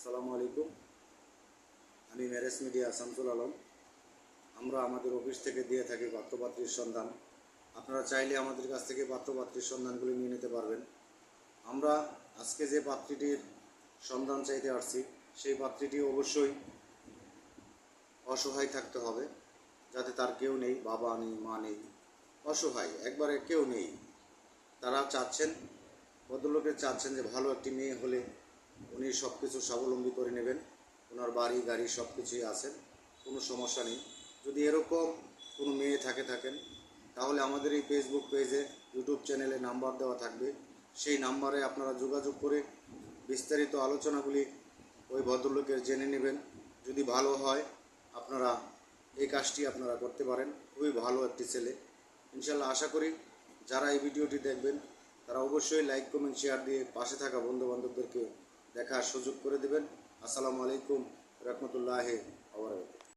আসসালামু আলাইকুম। আমি ম্যারেজ মিডিয়া শামসুল আলম। আমরা আমাদের অফিস থেকে দিয়ে থাকি পাত্রপাত্রীর সন্ধান। আপনারা চাইলে আমাদের কাছ থেকে পাত্রপাত্রীর সন্ধানগুলি নিয়ে নিতে পারবেন। আমরা আজকে যে পাত্রীটির সন্ধান চাইতে আসছি, সেই পাত্রীটি অবশ্যই অসহায় থাকতে হবে, যাতে তার কেউ নেই, বাবা নেই, মা নেই। অসহায়, একবারে কেউ নেই। তারা চাচ্ছেন ভদ্রলোকের চাচ্ছেন যে ভালো একটি মেয়ে হলে উনি সব কিছু স্বাবলম্বী করে নেবেন, ওনার বাড়ি, গাড়ি সব কিছুই আছেন কোনো সমস্যা নেই। যদি এরকম কোনো মেয়ে থাকে থাকেন, তাহলে আমাদের এই ফেসবুক পেজে ইউটিউব চ্যানেলে নাম্বার দেওয়া থাকবে। সেই নাম্বারে আপনারা যোগাযোগ করে বিস্তারিত আলোচনাগুলি ওই ভদ্রলোকের জেনে নেবেন। যদি ভালো হয়, আপনারা এই কাজটি আপনারা করতে পারেন। খুবই ভালো একটি ছেলে। ইনশাল্লাহ আশা করি যারা এই ভিডিওটি দেখবেন, তারা অবশ্যই লাইক কমেন্ট শেয়ার দিয়ে পাশে থাকা বন্ধু বান্ধবদেরকে দেখার সুযোগ করে দেবেন। আসসালামু আলাইকুম রহমতুল্লাহ আবরাকাতুহু